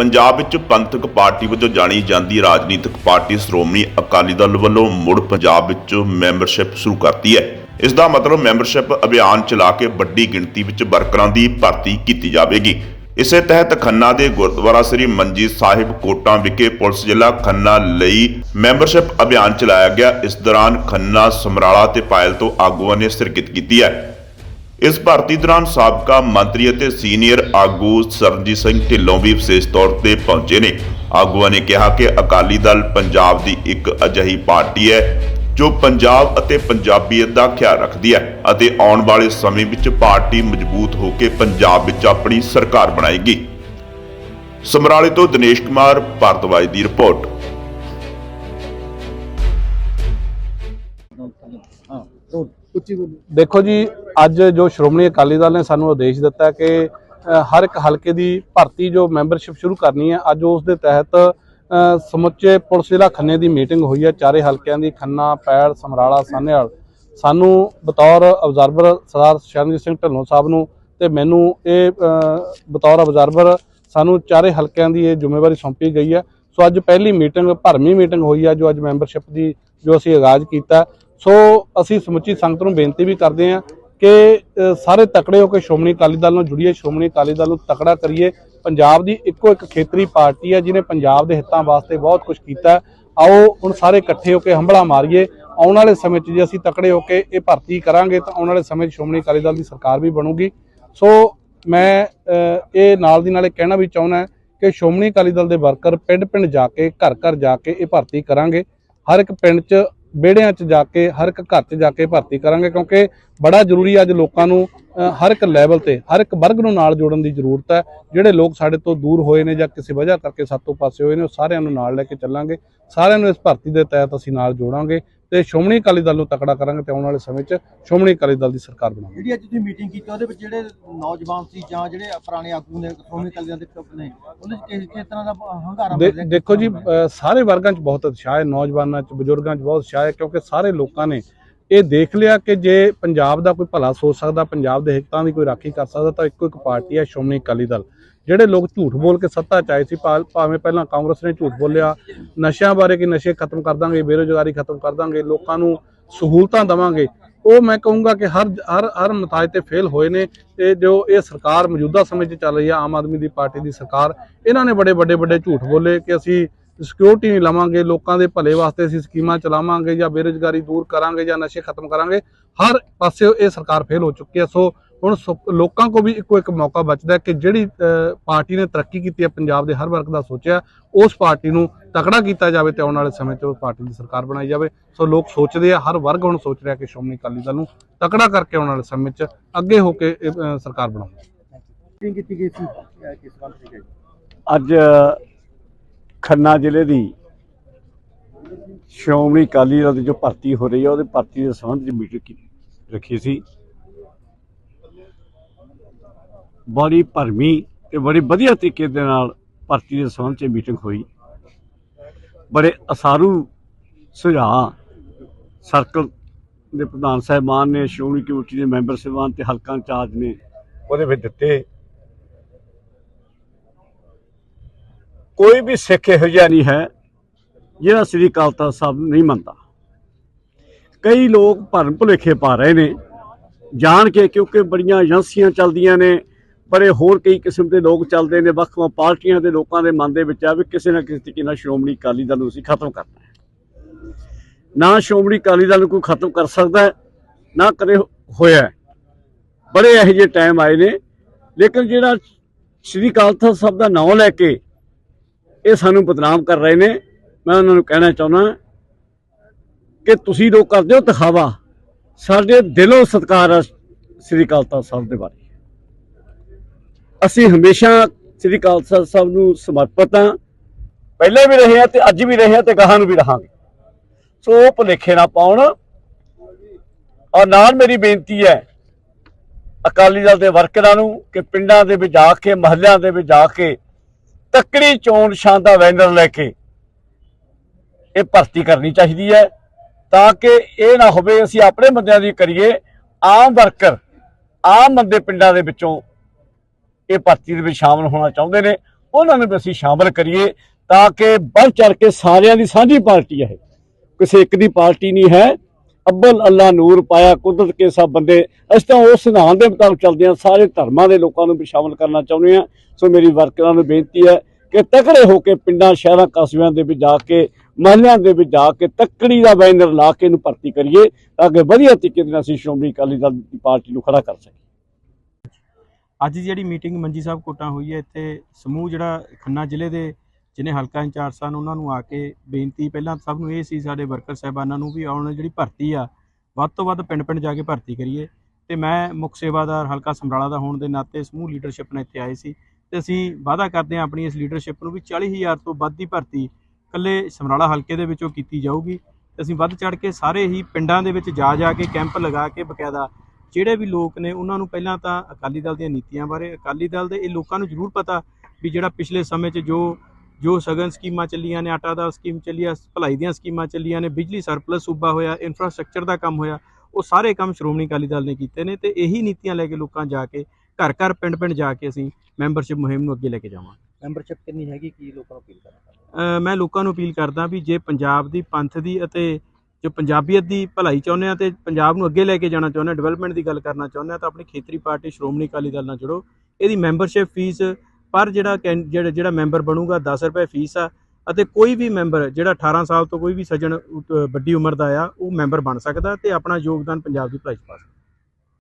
ਪੰਜਾਬ ਵਿੱਚ ਪੰਥਕ ਪਾਰਟੀ ਵਜੋਂ ਜਾਣੀ ਜਾਂਦੀ ਰਾਜਨੀਤਿਕ ਪਾਰਟੀ ਸ਼੍ਰੋਮਣੀ ਅਕਾਲੀ ਦਲ ਵੱਲੋਂ ਮੁੜ ਪੰਜਾਬ ਵਿੱਚ ਮੈਂਬਰਸ਼ਿਪ ਸ਼ੁਰੂ ਕਰਤੀ ਹੈ। ਇਸ ਦਾ ਮਤਲਬ ਮੈਂਬਰਸ਼ਿਪ ਅਭਿਆਨ ਚਲਾ ਕੇ ਵੱਡੀ ਗਿਣਤੀ ਵਿੱਚ ਵਰਕਰਾਂ ਦੀ ਭਰਤੀ ਕੀਤੀ ਜਾਵੇਗੀ। ਇਸੇ ਤਹਿਤ ਖੰਨਾ ਦੇ ਗੁਰਦੁਆਰਾ ਸ੍ਰੀ ਮੰਜੀ ਸਾਹਿਬ ਕੋਟਾਂ ਵਿਖੇ ਪੁਲਿਸ ਜ਼ਿਲ੍ਹਾ ਖੰਨਾ ਲਈ ਮੈਂਬਰਸ਼ਿਪ ਅਭਿਆਨ ਚਲਾਇਆ ਗਿਆ। ਇਸ ਦੌਰਾਨ ਖੰਨਾ ਸਮਰਾਲਾ ਤੇ ਪਾਇਲ ਤੋਂ ਆਗੂਆਂ ਨੇ ਸ਼ਿਰਕਤ ਕੀਤੀ ਹੈ। ਇਸ ਭਰਤੀ ਦੌਰਾਨ ਸਾਬਕਾ ਮੰਤਰੀ ਅਤੇ ਸੀਨੀਅਰ ਆਗੂ ਸਰਨਜੀਤ ਸਿੰਘ ਢਿੱਲੋਂ ਵੀ ਵਿਸ਼ੇਸ਼ ਤੌਰ ਤੇ ਪਹੁੰਚੇ ਨੇ ਆਗੂਆਂ ਨੇ ਕਿਹਾ ਕਿ ਅਕਾਲੀ ਦਲ ਪੰਜਾਬ ਦੀ ਇੱਕ ਅਜਿਹੀ ਪਾਰਟੀ ਹੈ ਜੋ ਪੰਜਾਬ ਅਤੇ ਪੰਜਾਬੀਅਤ ਦਾ ਖਿਆਲ ਰੱਖਦੀ ਹੈ ਅਤੇ ਆਉਣ ਵਾਲੇ ਸਮੇਂ ਵਿੱਚ ਪਾਰਟੀ ਮਜ਼ਬੂਤ ਹੋ ਕੇ ਪੰਜਾਬ ਵਿੱਚ ਆਪਣੀ ਸਰਕਾਰ ਬਣਾਏਗੀ ਸਮਰਾਲੇ ਤੋਂ ਦਿਨੇਸ਼ ਕੁਮਾਰ ਭਾਰਤਵਾਜ ਦੀ ਰਿਪੋਰਟ ਹਾਂ ਉੱਚੀ ਬੋਲੋ। ਦੇਖੋ ਜੀ, ਅੱਜ ਜੋ ਸ਼੍ਰੋਮਣੀ ਅਕਾਲੀ ਦਲ ਨੇ ਸਾਨੂੰ ਆਦੇਸ਼ ਦਿੱਤਾ ਕਿ ਹਰ ਇੱਕ ਹਲਕੇ ਦੀ ਭਰਤੀ ਜੋ ਮੈਂਬਰਸ਼ਿਪ ਸ਼ੁਰੂ ਕਰਨੀ ਹੈ, ਅੱਜ ਉਸ ਦੇ ਤਹਿਤ ਸਮੁੱਚੇ ਪੁਲਿਸ ਜ਼ਿਲ੍ਹਾ ਖੰਨੇ ਦੀ ਮੀਟਿੰਗ ਹੋਈ ਹੈ, ਚਾਰੇ ਹਲਕਿਆਂ ਦੀ, ਖੰਨਾ, ਪੈੜ, ਸਮਰਾਲਾ, ਸਾਨੇਵਾਲ। ਸਾਨੂੰ ਬਤੌਰ ਅਬਜ਼ਰਵਰ ਸਰਦਾਰ ਸ਼ਰਨਜੀਤ ਸਿੰਘ ਢਿੱਲੋਂ ਸਾਹਿਬ ਨੂੰ ਤੇ ਮੈਨੂੰ ਇਹ ਬਤੌਰ ਅਬਜ਼ਰਵਰ ਸਾਨੂੰ ਚਾਰੇ ਹਲਕਿਆਂ ਦੀ ਇਹ ਜ਼ਿੰਮੇਵਾਰੀ ਸੌਂਪੀ ਗਈ ਹੈ। ਸੋ ਅੱਜ ਪਹਿਲੀ ਮੀਟਿੰਗ, ਭਰਵੀਂ ਮੀਟਿੰਗ ਹੋਈ ਹੈ, ਜੋ ਅੱਜ ਮੈਂਬਰਸ਼ਿਪ ਦੀ, ਜੋ ਅਸੀਂ ਆਗਾਜ਼ ਕੀਤਾ। ਸੋ ਅਸੀਂ ਸਮੁੱਚੀ ਸੰਗਤ ਨੂੰ ਬੇਨਤੀ ਵੀ ਕਰਦੇ ਹਾਂ ਕਿ ਸਾਰੇ ਤਕੜੇ ਹੋ ਕੇ ਸ਼੍ਰੋਮਣੀ ਅਕਾਲੀ ਦਲ ਨਾਲ ਜੁੜੀਏ, ਸ਼੍ਰੋਮਣੀ ਅਕਾਲੀ ਦਲ ਨੂੰ ਤਕੜਾ ਕਰੀਏ। ਪੰਜਾਬ ਦੀ ਇੱਕੋ ਇੱਕ ਖੇਤਰੀ ਪਾਰਟੀ ਹੈ ਜਿਹਨੇ ਪੰਜਾਬ ਦੇ ਹਿੱਤਾਂ ਵਾਸਤੇ ਬਹੁਤ ਕੁਝ ਕੀਤਾ। ਆਓ, ਹੁਣ ਸਾਰੇ ਇਕੱਠੇ ਹੋ ਕੇ ਹੰਬਲਾ ਮਾਰੀਏ। ਆਉਣ ਵਾਲੇ ਸਮੇਂ 'ਚ ਜੇ ਅਸੀਂ ਤਕੜੇ ਹੋ ਕੇ ਇਹ ਭਰਤੀ ਕਰਾਂਗੇ, ਤਾਂ ਆਉਣ ਵਾਲੇ ਸਮੇਂ 'ਚ ਸ਼੍ਰੋਮਣੀ ਅਕਾਲੀ ਦਲ ਦੀ ਸਰਕਾਰ ਵੀ ਬਣੂਗੀ। ਸੋ ਮੈਂ ਇਹ ਨਾਲ ਦੀ ਨਾਲੇ ਕਹਿਣਾ ਵੀ ਚਾਹੁੰਦਾ ਕਿ ਸ਼੍ਰੋਮਣੀ ਅਕਾਲੀ ਦਲ ਦੇ ਵਰਕਰ ਪਿੰਡ-ਪਿੰਡ ਜਾ ਕੇ, ਘਰ-ਘਰ ਜਾ ਕੇ ਇਹ ਭਰਤੀ ਕਰਾਂਗੇ। ਹਰ ਇੱਕ ਪਿੰਡ 'ਚ ਵਿਹੜਿਆਂ 'ਚ ਜਾ ਕੇ, ਹਰ ਇੱਕ ਘਰ 'ਚ ਜਾ ਕੇ ਭਰਤੀ ਕਰਾਂਗੇ, ਕਿਉਂਕਿ ਬੜਾ ਜ਼ਰੂਰੀ ਅੱਜ ਲੋਕਾਂ ਨੂੰ ਹਰ ਇੱਕ ਲੈਵਲ ਤੇ, ਹਰ ਇੱਕ ਵਰਗ ਨੂੰ ਨਾਲ ਜੋੜਨ ਦੀ ਜ਼ਰੂਰਤ ਹੈ। ਜਿਹੜੇ ਲੋਕ ਸਾਡੇ ਤੋਂ ਦੂਰ ਹੋਏ ਨੇ ਜਾਂ ਕਿਸੇ ਵਜ੍ਹਾ ਕਰਕੇ ਸਾਤੋਂ ਪਾਸੇ ਹੋਏ ਨੇ, ਉਹ ਸਾਰਿਆਂ ਨੂੰ ਨਾਲ ਲੈ ਕੇ ਚੱਲਾਂਗੇ। ਸਾਰਿਆਂ ਨੂੰ ਇਸ ਭਰਤੀ ਦੇ ਤਹਿਤ ਅਸੀਂ ਨਾਲ ਜੋੜਾਂਗੇ। ਤੇ ਸ਼੍ਰੋਮਣੀ ਅਕਾਲੀ ਦਲ ਨੂੰ ਤਕੜਾ ਕਰਾਂਗੇ ਤੇ ਆਉਣ ਵਾਲੇ ਸਮੇਂ 'ਚ ਸ਼੍ਰੋਮਣੀ ਅਕਾਲੀ ਦਲ ਦੀ ਸਰਕਾਰ ਬਣਾਵਾਂਗੇ ਜਿਹੜੀ ਅੱਜ ਤੁਸੀਂ ਮੀਟਿੰਗ ਕੀਤੀ ਉਹਦੇ ਵਿੱਚ ਜਿਹੜੇ ਨੌਜਵਾਨ ਸੀ ਜਾਂ ਜਿਹੜੇ ਪੁਰਾਣੇ ਆਗੂ ਨੇ ਸ਼੍ਰੋਮਣੀ ਅਕਾਲੀ ਦਲ ਦੇ ਨੇ ਉਹਦੇ ਵਿੱਚ ਕਿਸ ਕਿਸ ਤਰ੍ਹਾਂ ਦਾ ਹੰਗਾਰਾ? ਦੇਖੋ ਜੀ ਸਾਰੇ ਵਰਗਾਂ 'ਚ ਬਹੁਤ ਉਤਸ਼ਾਹ ਹੈ ਨੌਜਵਾਨਾਂ 'ਚ ਬਜ਼ੁਰਗਾਂ 'ਚ ਬਹੁਤ ਉਤਸ਼ਾਹ ਹੈ ਕਿਉਂਕਿ ਸਾਰੇ ਲੋਕਾਂ ਨੇ ਇਹ ਦੇਖ ਲਿਆ ਕਿ ਜੇ ਪੰਜਾਬ ਦਾ ਕੋਈ ਭਲਾ ਸੋਚ ਸਕਦਾ ਪੰਜਾਬ ਦੇ ਹਿੱਤਾਂ ਦੀ ਕੋਈ ਰਾਖੀ ਕਰ ਸਕਦਾ ਤਾਂ ਇੱਕੋ ਇੱਕ ਪਾਰਟੀ ਹੈ ਸ਼੍ਰੋਮਣੀ ਅਕਾਲੀ ਦਲ ਜਿਹੜੇ ਲੋਕ ਝੂਠ ਬੋਲ ਕੇ ਸੱਤਾ 'ਚ ਆਏ ਸੀ ਭਾ- ਭਾਵੇਂ ਪਹਿਲਾਂ ਕਾਂਗਰਸ ਨੇ ਝੂਠ ਬੋਲਿਆ, ਨਸ਼ਿਆਂ ਬਾਰੇ ਕਿ ਨਸ਼ੇ ਖਤਮ ਕਰ ਦਾਂਗੇ, ਬੇਰੁਜ਼ਗਾਰੀ ਖਤਮ ਕਰ ਦਾਂਗੇ, ਲੋਕਾਂ ਨੂੰ ਸਹੂਲਤਾਂ ਦਵਾਂਗੇ, ਉਹ ਮੈਂ ਕਹੂੰਗਾ ਕਿ ਹਰ ਹਰ ਹਰ ਮਤਾਜ ਤੇ ਫੇਲ ਹੋਏ ਨੇ ਤੇ ਜੋ ਇਹ ਸਰਕਾਰ ਮੌਜੂਦਾ ਸਮੇਂ 'ਚ ਚੱਲ ਰਹੀ ਹੈ ਆਮ ਆਦਮੀ ਦੀ ਪਾਰਟੀ ਦੀ ਸਰਕਾਰ, ਇਹਨਾਂ ਨੇ ਬੜੇ ਵੱਡੇ ਵੱਡੇ ਝੂਠ ਬੋਲੇ ਕਿ ਅਸੀਂ ਸਿਕਿਉਰਿਟੀ ਨਹੀਂ ਲਵਾਂਗੇ, ਲੋਕਾਂ ਦੇ ਭਲੇ ਵਾਸਤੇ ਅਸੀਂ ਸਕੀਮਾਂ ਚਲਾਵਾਂਗੇ ਜਾਂ ਬੇਰੁਜ਼ਗਾਰੀ ਦੂਰ ਕਰਾਂਗੇ ਜਾਂ ਨਸ਼ੇ ਖਤਮ ਕਰਾਂਗੇ, ਹਰ ਪਾਸੇ ਇਹ ਸਰਕਾਰ ਫੇਲ ਹੋ ਚੁੱਕੀ ਹੈ ਸੋ ਹੁਣ ਸੁ- ਲੋਕਾਂ ਕੋ ਵੀ ਇੱਕੋ ਇੱਕ ਮੌਕਾ ਬਚਦਾ ਹੈ ਕਿ ਜਿਹੜੀ ਪਾਰਟੀ ਨੇ ਤਰੱਕੀ ਕੀਤੀ ਹੈ ਪੰਜਾਬ ਦੇ ਹਰ ਵਰਗ ਦਾ ਸੋਚਿਆ ਉਸ ਪਾਰਟੀ ਨੂੰ ਤਕੜਾ ਕੀਤਾ ਜਾਵੇ ਤੇ ਆਉਣ ਵਾਲੇ ਸਮੇਂ 'ਚ ਉਸ ਪਾਰਟੀ ਦੀ ਸਰਕਾਰ ਬਣਾਈ ਜਾਵੇ। ਸੋ ਲੋਕ ਸੋਚਦੇ ਆ ਹਰ ਵਰਗ ਹੁਣ ਸੋਚ ਰਿਹਾ ਕਿ ਸ਼੍ਰੋਮਣੀ ਅਕਾਲੀ ਦਲ ਨੂੰ ਤਕੜਾ ਕਰਕੇ ਆਉਣ ਵਾਲੇ ਸਮੇਂ 'ਚ ਅੱਗੇ ਹੋ ਕੇ ਸਰਕਾਰ ਬਣਾਉਣੀ। ਕੀਤੀ ਗਈ ਸੀ? ਕਿਸ ਗਈ? ਅੱਜ ਖੰਨਾ ਜ਼ਿਲ੍ਹੇ ਦੀ ਸ਼੍ਰੋਮਣੀ ਅਕਾਲੀ ਦਲ ਦੀ ਜੋ ਭਰਤੀ ਹੋ ਰਹੀ ਹੈ ਉਹਦੇ ਭਰਤੀ ਦੇ ਸੰਬੰਧ ਵਿੱਚ ਮੀਟਿੰਗ ਕੀ- ਰੱਖੀ ਸੀ। ਬੜੀ ਭਰਮੀ ਤੇ ਬੜੀ ਵਧੀਆ ਤਰੀਕੇ ਦੇ ਨਾਲ ਭਰਤੀ ਦੇ ਸੰਬੰਧ 'ਚ ਮੀਟਿੰਗ ਹੋਈ। ਬੜੇ ਅਸਾਰੂ ਸੁਝਾਅ ਸਰਕਲ ਦੇ ਪ੍ਰਧਾਨ ਸਾਹਿਬਾਨ ਨੇ, ਸ਼੍ਰੋਮਣੀ ਕਮੇਟੀ ਦੇ ਮੈਂਬਰ ਸਾਹਿਬਾਨ ਤੇ ਹਲਕਾ ਇੰਚਾਰਜ ਨੇ ਉਹਦੇ ਵਿੱਚ ਦਿੱਤੇ। ਕੋਈ ਵੀ ਸਿੱਖ ਇਹੋ ਜਿਹਾ ਨਹੀਂ ਹੈ ਜਿਹੜਾ ਸ੍ਰੀ ਅਕਾਲ ਤਖਤ ਸਾਹਿਬ ਨੂੰ ਨਹੀਂ ਮੰਨਦਾ। ਕਈ ਲੋਕ ਭਰਮ ਭੁਲੇਖੇ ਪਾ ਰਹੇ ਨੇ। ਜਾਣ ਕੇ ਕਿਉਂਕਿ ਬੜੀਆਂ ਏਜੰਸੀਆਂ ਚੱਲਦੀਆਂ ਨੇ। ਬੜੇ ਹੋਰ ਕਈ ਕਿਸਮ ਦੇ ਲੋਕ ਚੱਲਦੇ ਨੇ ਵੱਖ-ਵੱਖ ਪਾਰਟੀਆਂ ਦੇ ਲੋਕਾਂ ਦੇ ਮਨ ਦੇ ਵਿੱਚ ਆ ਵੀ ਕਿਸੇ ਨਾ ਕਿਸੇ ਤਰੀਕੇ ਨਾਲ ਸ਼੍ਰੋਮਣੀ ਅਕਾਲੀ ਦਲ ਨੂੰ ਅਸੀਂ ਖਤਮ ਕਰਨਾ ਹੈ। ਨਾ ਸ਼੍ਰੋਮਣੀ ਅਕਾਲੀ ਦਲ ਨੂੰ ਕੋਈ ਖਤਮ ਕਰ ਸਕਦਾ ਹੈ, ਨਾ ਕਦੇ ਹੋਇਆ ਬੜੇ ਇਹੋ ਜਿਹੇ ਟਾਈਮ ਆਏ ਨੇ ਲੇਕਿਨ ਜਿਹੜਾ ਸ੍ਰੀ ਅਕਾਲ ਤਖਤ ਸਾਹਿਬ ਦਾ ਨਾਮ ਲੈ ਕੇ ਇਹ ਸਾਨੂੰ ਬਦਨਾਮ ਕਰ ਰਹੇ ਨੇ ਮੈਂ ਉਹਨਾਂ ਨੂੰ ਕਹਿਣਾ ਚਾਹੁੰਦਾ ਕਿ ਤੁਸੀਂ ਲੋਕ ਕਰਦੇ ਹੋ ਦਿਖਾਵਾ ਸਾਡੇ ਦਿਲੋਂ ਸਤਿਕਾਰ ਆ ਸ੍ਰੀ ਅਕਾਲ ਤਖਤ ਸਾਹਿਬ ਦੇ ਬਾਰੇ। ਅਸੀਂ ਹਮੇਸ਼ਾ ਸ੍ਰੀ ਅਕਾਲ ਤਖਤ ਸਾਹਿਬ ਨੂੰ ਸਮਰਪਿਤ ਹਾਂ। ਪਹਿਲੇ ਵੀ ਰਹੇ ਹਾਂ ਤੇ ਅੱਜ ਵੀ ਰਹੇ ਹਾਂ ਤੇ ਗਾਹਾਂ ਨੂੰ ਵੀ ਰਹਾਂਗੇ। ਸੋ ਉਹ ਭੁਲੇਖੇ ਨਾ ਪਾਉਣ। ਔਰ ਨਾਲ ਮੇਰੀ ਬੇਨਤੀ ਹੈ, ਅਕਾਲੀ ਦਲ ਦੇ ਵਰਕਰਾਂ ਨੂੰ ਕਿ ਪਿੰਡਾਂ ਦੇ ਵਿੱਚ ਜਾ ਕੇ, ਮਹੱਲਿਆਂ ਦੇ ਵਿੱਚ ਜਾ ਕੇ ਤੱਕੜੀ ਚੋਣ ਸ਼ਾਨ ਦਾ ਵੈਨਰ ਲੈ ਕੇ ਇਹ ਭਰਤੀ ਕਰਨੀ ਚਾਹੀਦੀ ਹੈ ਤਾਂ ਕਿ ਇਹ ਨਾ ਹੋਵੇ ਅਸੀਂ ਆਪਣੇ ਬੰਦਿਆਂ ਦੀ ਕਰੀਏ। ਆਮ ਵਰਕਰ, ਆਮ ਬੰਦੇ ਪਿੰਡਾਂ ਦੇ ਵਿੱਚੋਂ ਇਹ ਭਰਤੀ ਦੇ ਵਿੱਚ ਸ਼ਾਮਲ ਹੋਣਾ ਚਾਹੁੰਦੇ ਨੇ। ਉਹਨਾਂ ਨੂੰ ਵੀ ਅਸੀਂ ਸ਼ਾਮਲ ਕਰੀਏ ਤਾਂ ਕਿ ਵੱਧ ਚੜ ਕੇ ਸਾਰਿਆਂ ਦੀ ਸਾਂਝੀ ਪਾਰਟੀ ਹੈ ਕਿਸੇ ਇੱਕ ਦੀ ਪਾਰਟੀ ਨਹੀਂ ਹੈ। ਅੱਬਲ ਅੱਲਾ ਨੂਰ ਪਾਇਆ ਕੁਦਰਤ ਕੇ ਸਭ ਬੰਦੇ। ਅਸੀਂ ਤਾਂ ਉਸ ਸਿਧਾਂਤ ਦੇ ਮੁਤਾਬਕ ਚੱਲਦੇ ਹਾਂ। ਸਾਰੇ ਧਰਮਾਂ ਦੇ ਲੋਕਾਂ ਨੂੰ ਵੀ ਸ਼ਾਮਲ ਕਰਨਾ ਚਾਹੁੰਦੇ ਹਾਂ। ਸੋ ਮੇਰੀ ਵਰਕਰਾਂ ਨੂੰ ਬੇਨਤੀ ਹੈ ਕਿ ਤਕੜੇ ਹੋ ਕੇ ਪਿੰਡਾਂ, ਸ਼ਹਿਰਾਂ, ਕਸਬਿਆਂ ਦੇ ਵਿੱਚ ਜਾ ਕੇ, ਮਹੱਲਿਆਂ ਦੇ ਵਿੱਚ ਜਾ ਕੇ ਤੱਕੜੀ ਦਾ ਬੈਨਰ ਲਾ ਕੇ ਇਹਨੂੰ ਭਰਤੀ ਕਰੀਏ ਤਾਂ ਕਿ ਵਧੀਆ ਤਰੀਕੇ ਨਾਲ ਅਸੀਂ ਸ਼੍ਰੋਮਣੀ ਅਕਾਲੀ ਦਲ ਦੀ ਪਾਰਟੀ ਨੂੰ ਖੜਾ ਕਰ ਸਕੀਏ। ਅੱਜ ਦੀ ਜਿਹੜੀ ਮੀਟਿੰਗ ਮੰਜੀ ਸਾਹਿਬ ਕੋਟਾਂ ਹੋਈ ਹੈ, ਇੱਥੇ ਸਮੂਹ ਜਿਹੜਾ ਖੰਨਾ ਜ਼ਿਲ੍ਹੇ ਦੇ, ਜਿਹਨੇ ਹਲਕਾ ਇੰਚਾਰਜ ਸਨ, ਉਹਨਾਂ ਨੂੰ ਆ ਕੇ ਬੇਨਤੀ, ਪਹਿਲਾਂ ਸਭ ਨੂੰ ਇਹ ਸੀ ਸਾਡੇ ਵਰਕਰ ਸਾਹਿਬਾਨਾਂ ਨੂੰ ਵੀ ਆਉਣ ਜਿਹੜੀ ਭਰਤੀ ਆ, ਵੱਧ ਤੋਂ ਵੱਧ ਪਿੰਡ ਪਿੰਡ ਜਾ ਕੇ ਭਰਤੀ ਕਰੀਏ। ਤੇ ਮੈਂ ਮੁੱਖ ਸੇਵਾਦਾਰ ਹਲਕਾ ਸਮਰਾਲਾ ਦਾ ਹੋਣ ਦੇ ਨਾਤੇ ਸਮੂਹ ਲੀਡਰਸ਼ਿਪ ਨਾਲ ਇੱਥੇ ਆਏ ਸੀ। ਤੇ ਅਸੀਂ ਵਾਅਦਾ ਕਰਦੇ ਹਾਂ ਆਪਣੀ ਇਸ ਲੀਡਰਸ਼ਿਪ ਨੂੰ ਵੀ 40000 ਤੋਂ ਵੱਧ ਦੀ ਭਰਤੀ ਇਕੱਲੇ ਸਮਰਾਲਾ ਹਲਕੇ ਦੇ ਵਿੱਚੋਂ ਕੀਤੀ ਜਾਊਗੀ। ਤੇ ਅਸੀਂ ਵੱਧ ਚੜ ਕੇ ਸਾਰੇ ਹੀ ਪਿੰਡਾਂ ਦੇ ਵਿੱਚ ਜਾ ਜਾ ਕੇ ਕੈਂਪ ਲਗਾ ਕੇ ਬਕਾਇਦਾ ਜਿਹੜੇ ਵੀ ਲੋਕ ਨੇ ਉਹਨਾਂ ਨੂੰ ਪਹਿਲਾਂ ਤਾਂ ਅਕਾਲੀ ਦਲ ਦੀਆਂ ਨੀਤੀਆਂ ਬਾਰੇ ਅਕਾਲੀ ਦਲ ਦੇ ਇਹ ਲੋਕਾਂ ਨੂੰ ਜ਼ਰੂਰ ਪਤਾ ਵੀ ਜਿਹੜਾ ਪਿਛਲੇ ਸਮੇਂ 'ਚ ਜੋ ਜੋ ਸਗਨ ਸਕੀਮਾਂ ਚੱਲੀਆਂ ਨੇ ਆਟਾ ਦਾ ਸਕੀਮ ਚੱਲੀ ਆ ਭਲਾਈ ਦੀਆਂ ਸਕੀਮਾਂ ਚੱਲੀਆਂ ਨੇ ਬਿਜਲੀ ਸਰਪਲਸ ਸੂਬਾ ਹੋਇਆ ਇਨਫਰਾਸਟ੍ਰਕਚਰ ਦਾ ਕੰਮ ਹੋਇਆ ਉਹ ਸਾਰੇ ਕੰਮ ਸ਼੍ਰੋਮਣੀ ਅਕਾਲੀ ਦਲ ਨੇ ਕੀਤੇ ਨੇ ਤੇ ਇਹੀ ਨੀਤੀਆਂ ਲੈ ਕੇ ਲੋਕਾਂ ਜਾ ਕੇ ਘਰ ਘਰ ਪਿੰਡ ਪਿੰਡ ਜਾ ਕੇ ਅਸੀਂ ਮੈਂਬਰਸ਼ਿਪ ਮੁਹਿੰਮ ਨੂੰ ਅੱਗੇ ਲੈ ਕੇ ਜਾਵਾਂਗੇ। ਮੈਂਬਰਸ਼ਿਪ ਕਿੰਨੀ ਹੈਗੀ? ਕੀ ਲੋਕਾਂ ਨੂੰ ਅਪੀਲ ਕਰਨਾ ਮੈਂ ਲੋਕਾਂ ਨੂੰ ਅਪੀਲ ਕਰਦਾ ਵੀ ਜੇ ਪੰਜਾਬ ਦੀ ਪੰਥ ਦੀ ਅਤੇ ਜੋ ਪੰਜਾਬੀਅਤ ਦੀ ਭਲਾਈ ਚਾਹੁੰਦੇ ਆ ਤੇ ਪੰਜਾਬ ਨੂੰ ਅੱਗੇ ਲੈ ਕੇ ਜਾਣਾ ਚਾਹੁੰਦੇ ਆ ਡਿਵੈਲਪਮੈਂਟ ਦੀ ਗੱਲ ਕਰਨਾ ਚਾਹੁੰਦੇ ਆ ਤਾਂ ਆਪਣੀ ਖੇਤਰੀ ਪਾਰਟੀ ਸ਼੍ਰੋਮਣੀ ਅਕਾਲੀ ਦਲ ਨਾਲ ਜੁੜੋ। ਇਹਦੀ ਮੈਂਬਰਸ਼ਿਪ ਫੀਸ ਪਰ ਜਿਹੜਾ ਕੈਨ- ਜਿਹੜਾ ਮੈਂਬਰ ਬਣੂਗਾ 10 ਰੁਪਏ ਫੀਸ ਆ ਅਤੇ ਕੋਈ ਵੀ ਮੈਂਬਰ ਜਿਹੜਾ 18 ਸਾਲ ਤੋਂ ਕੋਈ ਵੀ ਸੱਜਣ ਅ, ਵੱਡੀ ਉਮਰ ਦਾ ਆ ਉਹ ਮੈਂਬਰ ਬਣ ਸਕਦਾ ਤੇ ਆਪਣਾ ਯੋਗਦਾਨ ਪੰਜਾਬ ਦੀ ਭਲਾਈ 'ਚ ਪਾ ਸਕਦਾ।